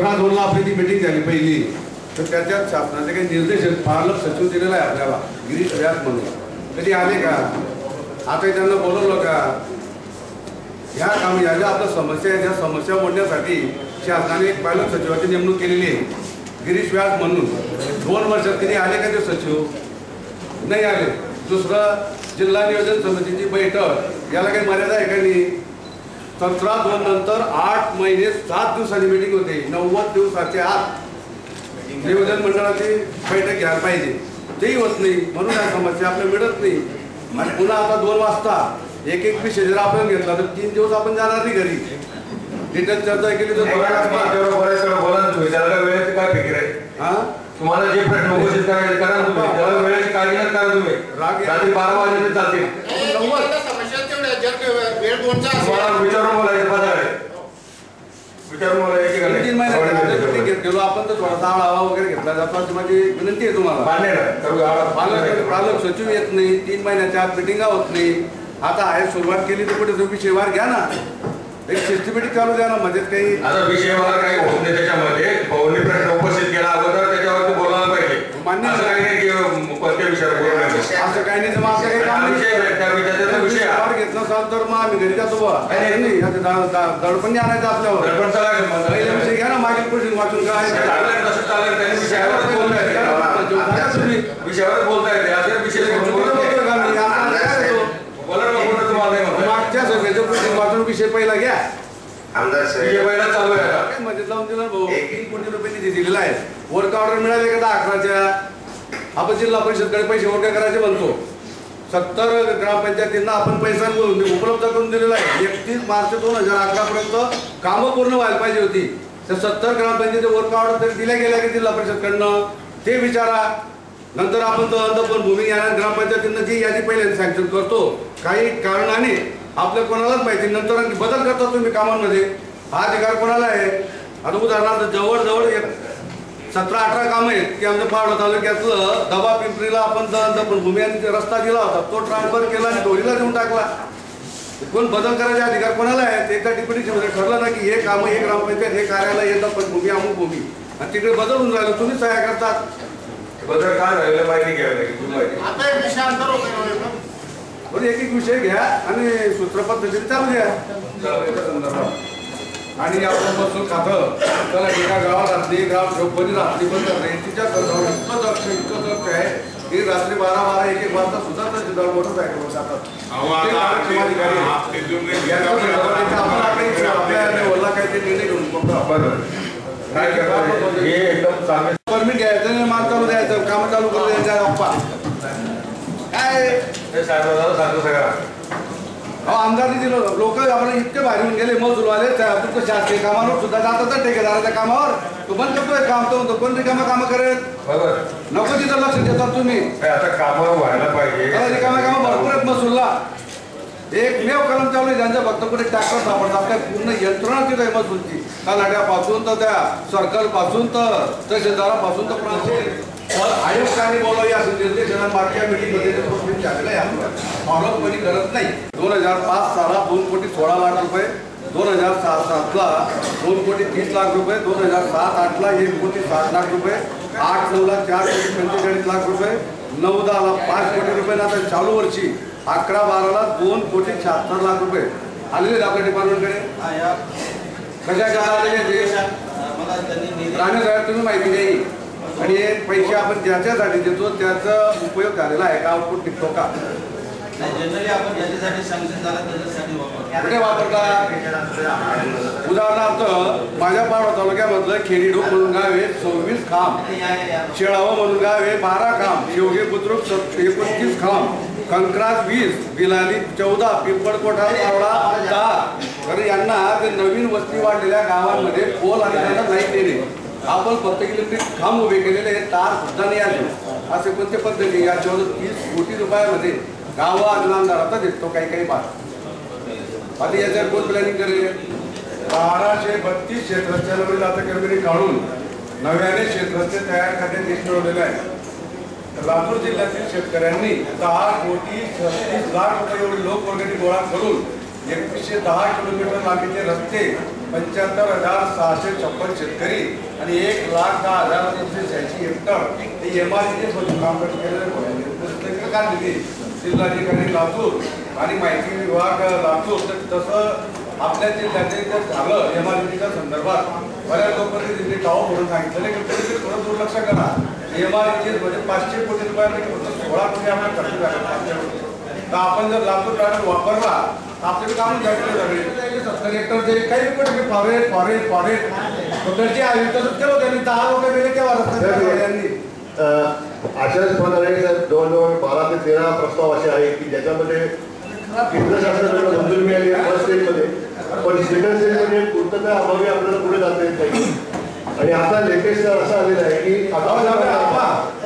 अकरा दोनला आपली ती मिटिंग झाली पहिली. तर त्याच्यात शासनाचे काही निर्देश पालक सचिव दिलेला आहे आपल्याला. गिरीश व्यास म्हणून. कधी आले का? आता त्यांना बोलवलं का? ह्या काम ह्या ज्या आपल्या समस्या आहेत त्या समस्या मोडण्यासाठी शासनाने एक पालक सचिवाची नेमणूक केलेली आहे. गिरीश व्यास म्हणून. दोन वर्षात कधी आले का ते सचिव? नाही आले. दुसरं जिल्हा नियोजन समितीची बैठक. याला काही मर्यादा आहे का नाही? सतरा दोन नंतर आठ महिने सात दिवसांची मीटिंग होते. नव्वद दिवसाच्या आत नियोजन मंडळाची बैठक घ्यायला पाहिजे. तेही होत नाही. म्हणून या समस्या आपल्याला मिळत नाही. आणि पुन्हा आता दोन वाजता एक एक विषय जर आपण घेतला तर तीन दिवस आपण जाणार नाही घरी. डिटेल चर्चा केली तर वेळेची काय फिकीर आहे? हा? तुम्हाला जे प्रश्न उपस्थित करायचे करा तुम्ही. त्याला वेळेची काळजी नका करा तुम्ही. रात्री बारा वाजले चालतील वेळ दोनचा तुम्हाला आहे. विचारून तीन गेलो आपण तर थोडासा वगैरे घेतला जातो अशी माझी विनंती आहे तुम्हाला. पालक पालक सचिव येत नाही तीन महिन्याच्या आत मिटिंगा होत नाही. आता आहे सुरुवात केली तर कुठे तुम्ही विषयवार घ्या ना. एक सिस्टमॅटिक चालू द्या ना मध्ये काही आता विषयावर काही होत नाही त्याच्यामध्ये पवनी प्रश्न उपस्थित केला अगोदर त्याच्यावरती बोलायला पाहिजे मान्य असं काही नाही की कोणत्या विषयावर बोलणार असं काही नाही तर मग असं काही काम हा विषय आहे, त्या विषयाचा विषय आहे. विषयावर घेतला असाल तर मग आम्ही घरी जातो बा नाही, नाही. नाही आता दा- दा- दडपण नाही आणायचं आपल्यावर. दडपण चालेल का मग? पहिले विषय घ्या ना मागील वाचून काय चालेल तसं चालेल. त्यांनी विषयावर बोलता येते. तुम्ही विषयावर बोलता येते. असे विषय चुकीचं बोलत नाही. बोलतोय का मी? आम्हाला काय येतो? बोला ना कोणतं तुम्हाला नाही म्हणत. मागच्या प्रश्न वाचून विषय पहिला घ्या. आमदार विषय साहेब पहिला चालू आहे आता. काय मजेत लावून दिला भाऊ? तीन कोटी रुपये निधी दिलेला आहे. वर्क ऑर्डर मिळाले का दहा अकराच्या? आपण जिल्हा परिषदकडे पैसे वर्ग करायचे म्हणतो. सत्तर ग्रामपंचायतींना आपण पैसा उपलब्ध करून दिलेला आहे. एकतीस मार्च दोन हजार अकरापर्यंत कामं पूर्ण व्हायला पाहिजे होती. तर सत्तर ग्रामपंचायती वर्क ऑर्डर तरी दिल्या गेल्या की जिल्हा परिषदकडनं? ते विचारा. नंतर आपण तर पण भूमी ग्रामपंचायतींना जी यादी पहिल्यांदा सँक्शन करतो काही कारणाने आपल्या कोणालाच माहिती नंतर बदल करता तुम्ही कामांमध्ये. हा अधिकार कोणाला आहे? आता उदाहरणार्थ जवळजवळ एक सतरा अठरा कामं आहेत की आमच्या पावडा तालुक्यातलं दबा पिंपरीला आपण द- पण भूमी आणि रस्ता दिला होता तो ट्रान्सफर केला आणि ढोरीला देऊन टाकला. कोण बदल करायचे अधिकार कोणाला आहेत एका टिप्पणीमध्ये ठरलं ना की हे कामं हे ग्रामपंचायत हे कार्यालय येतं पण भूमी अमुक भूमी. आणि तिकडे बदल होऊन राहिलं तुम्ही सहाय्य करतात. बदल काय झालेलं माहिती होते बरं एक एक विषय घ्या आणि सूत्र पद्धतीने चालू द्या. आणि आपण महसूल खातं त्याला एका गावात राहते गाव झोपणी राहते पण नाही तिच्या कर्जावर इतकं दक्ष इतकं दक्ष आहे की रात्री बारा बारा एक एक वाजता सुद्धा तर जिल्हा मोटरसायकलवर जातात. ते कार्यक्षम अधिकारी आहेत. याच्या संदर्भात आपण आपल्या आपल्या लेवलला काहीतरी निर्णय घेऊन बघतो. बरोबर. काय करणार हे एकदम चांगले परमिट घ्यायचं माल चालू द्यायचं काम चालू करू द्यायचं काय? सांगतो सगळा आमदारनी दिलं. लोक आपण इतके भारी होऊन गेले मजूरवाले तुमचं शासकीय कामावर सुद्धा जातात ठेकेदाराच्या कामावर. तो बंद करतोय काम तो म्हणतो कोण रिकामा कामं करेल? बरोबर. नको तिथं लक्ष देतात तुम्ही. आता कामावर व्हायला पाहिजे. रिकामा कामं भरपूर आहेत महसूलला एक मेव कलम चालू आहे ज्यांच्या फक्त कुठे ट्रॅक्टर सापडतात. काय पूर्ण यंत्रणा तिथं आहे महसूलची तलाट्यापासून तर त्या सर्कलपासून तर तहसीलदारापासून तर प्रांत. आयुक्तांनी बोलावी असं निर्देशना मागच्या मीटिंगमध्ये ते प्रोसेस झालेलं आहे. आपलं फॉलोअप कोणी करत नाही. दोन हजार पाच साला दोन कोटी सोळा लाख रुपये दोन हजार सात सातला दोन कोटी तीस लाख रुपये दोन हजार सात आठला एक कोटी साठ लाख रुपये आठ नऊला चार कोटी पंचेचाळीस लाख रुपये नऊ दहाला पाच कोटी रुपये आता चालू वर्षी अकरा बाराला दोन कोटी शहात्तर लाख रुपये. आलेले आपल्या डिपार्टमेंटकडे कशाच्या आलेले राणे साहेब तुम्ही माहिती नाही आणि पैसे आपण ज्याच्यासाठी देतो त्याचा उपयोग झालेला आहे का? आउटपुट निघतो का? जनरली आपण ज्याच्यासाठी सँक्शन झालं त्याच्यासाठी वापरतो कुठे वापरता उदाहरणार्थ माझ्या पावडा तालुक्यामधलं खेरीडो म्हणून गाव आहे सव्वीस खांब. शेळावं म्हणून गाव आहे बारा खांब. शेवगे बुद्रुक एकोणतीस खांब. कंक्रास वीस बिलाली चौदा पिंपळकोठा पावडा दहा तर यांना ते नवीन वस्ती वाढलेल्या गावांमध्ये पोल आणि त्यांना नाही. देणे आपण फक्त इलेक्ट्रिक खांब उभे केलेले हे तार सुद्धा नाही आले. असे कोणते पद्धती? याच्यावर तीस कोटी रुपयामध्ये गावं आणि आता देतो काही काही भाग. आता याच्यावर कोण प्लॅनिंग करेल? बाराशे बत्तीस क्षेत्रस्थानावरील आता कर्मचारी काढून नव्याने क्षेत्रस्थ तयार करण्यात यश मिळवलेलं आहे. लातूर जिल्ह्यातील शेतकऱ्यांनी दहा कोटी छत्तीस लाख रुपये एवढी लोकवर्गणी गोळा करून एकवीसशे दहा किलोमीटर लांबीचे रस्ते पंच्याहत्तर हजार सहाशे छप्पन शेतकरी आणि एक लाख दहा हजार दोनशे शहाऐंशी हेक्टर हे एम आर काम कामकाज केलेले पुस्तकं जिल्हाधिकारी लातूर आणि माहिती विभाग लातूर. तर तसं आपल्या जिल्ह्याचे जर झालं एम आर च्या संदर्भात बऱ्याच लोकांनी तिथे टाव म्हणून सांगितलं की तरी ते थोडं दुर्लक्ष करा. एम आर पाचशे कोटी रुपयापैकी फक्त सोळा कोटी आम्हाला खर्च झाला पाचशे कोटी तर आपण जर लातूर ड्रायव्हर वापरला आपले काम झाले. सगळे सत्तर हेक्टरचे काही पण फॉरेस्ट फॉरेस्ट फॉरेस्ट टोटलचे आयुक्त तसंच केलं त्यांनी दहा लोक गेले तेव्हा रस्ता यांनी अशाच प्रकारे सर जवळजवळ बारा ते तेरा प्रस्ताव असे आहेत की ज्याच्यामध्ये केंद्र शासनाकडे मंजुरी मिळाली आहे फर्स्ट स्टेजमध्ये पण सेकंड स्टेजमध्ये पूर्तता अभावी आपल्याला पुढे जाता येत नाही. आणि आता लेटेस्ट असं आलेलं आहे की आता.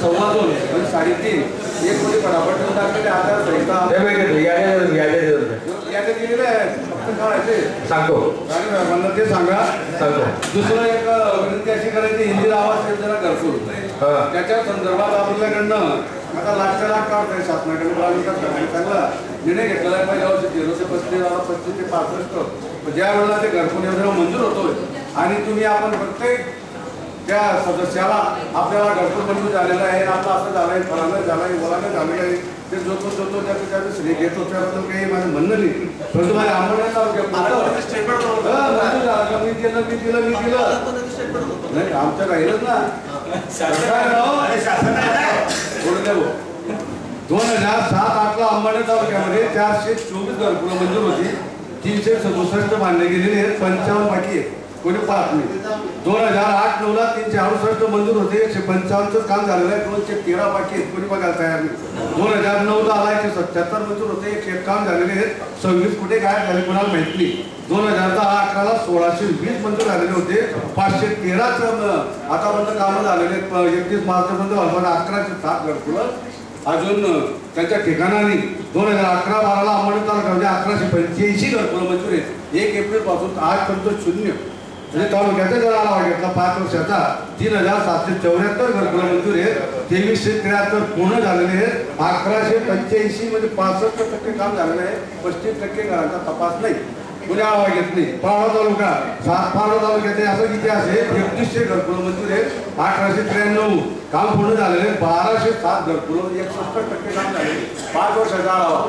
सव्वा दोन म्हणजे साडेतीन. एक कोटी पटापट देऊन टाकलेले आधारसंहिता ते माहिती आहे, यादी यादी देतो. याने दिलेले आहे फक्त काढायचे सांगतो. मला ते सांगा. सांगतो. दुसरं एक विनंती अशी करायची हिंदी आवाज योजना हा. त्याच्या संदर्भात आपल्याकडनं आता लाखच्या लाख काढतोय शासनाकडे बावीस चांगला निर्णय घेतलेला आहे पहिल्या वर्षी झिरो ते पस्तीस आता पस्तीस ते पासष्ट. ज्या वेळेला ते घरकुल योजना मंजूर होतोय आणि तुम्ही आपण प्रत्येक त्या सदस्याला आपल्याला मंजूर झालेलं आहे आपलं असं झालंय फलानं झालंय बोलानं झालेलं आहे. ते जो तो जो तो त्याचं त्याचं श्रेय घेतो त्याबद्दल काही माझं म्हणणं नाही. परंतु माझ्या झालं का? मी दिलं मी दिलं मी दिलं. नाही आमचं राहिलंच ना. दोन हजार सात आठला अंबाडी तालुक्यामध्ये चारशे चोवीस घरकुलं मंजूर होती. तीनशे सदुसष्ट बांधले गेलेले आहेत पंचावन्न बाकी आहे कोणी पाहत नाही. दोन हजार आठ नऊला तीनशे अडुसष्ट मंजूर होते. एकशे पंचावन्नच काम झालेलं आहे. दोनशे तेरा बाकी आहेत. कोणी बघायला तयार नाही. दोन हजार नऊला आला एकशे सत्याहत्तर मंजूर होते. एकशे काम झालेले आहेत. सव्वीस कुठे काय झाले कोणाला माहीत नाही. दोन हजार दहा अकराला सोळाशे वीस मंजूर झालेले होते. पाचशे तेराच आतापर्यंत कामं झालेले आहेत. एकतीस मार्चपर्यंत आपण अकराशे सात घरकुलं. अजून त्यांच्या ठिकाणाने दोन हजार अकरा बाराला अंमळ तालुका म्हणजे अकराशे पंच्याऐंशी घरकुलं मंजूर आहेत. एक एप्रिलपासून आजपर्यंत शून्य. म्हणजे तालुक्याचा जर आढावा घेतला पाच वर्षाचा तीन हजार सातशे चौऱ्याहत्तर घरकुला मंजूर आहेत. तेवीसशे त्र्याहत्तर पूर्ण झालेले आहेत अकराशे पंच्याऐंशी म्हणजे पासष्ट टक्के काम झालेलं आहे. पस्तीस टक्के घरांचा तपास नाही. कुणी आढावा घेतली नाही. पावडा तालुका सात पावडा तालुक्याचे असं इतिहास आहे. एकतीसशे घरकुलं मंजूर आहेत. अठराशे त्र्याण्णव काम पूर्ण झालेले आहे. बाराशे सात घरकुलं एकसष्ट टक्के काम झाले पाच वर्षाचा आढावा.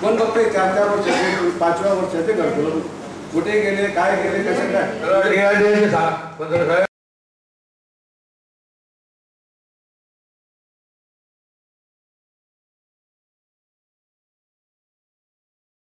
कोण बघतोय चार चार वर्षाचे पाचव्या वर्षाचे घरकुलं. कुठे गेले काय गेले कसे काय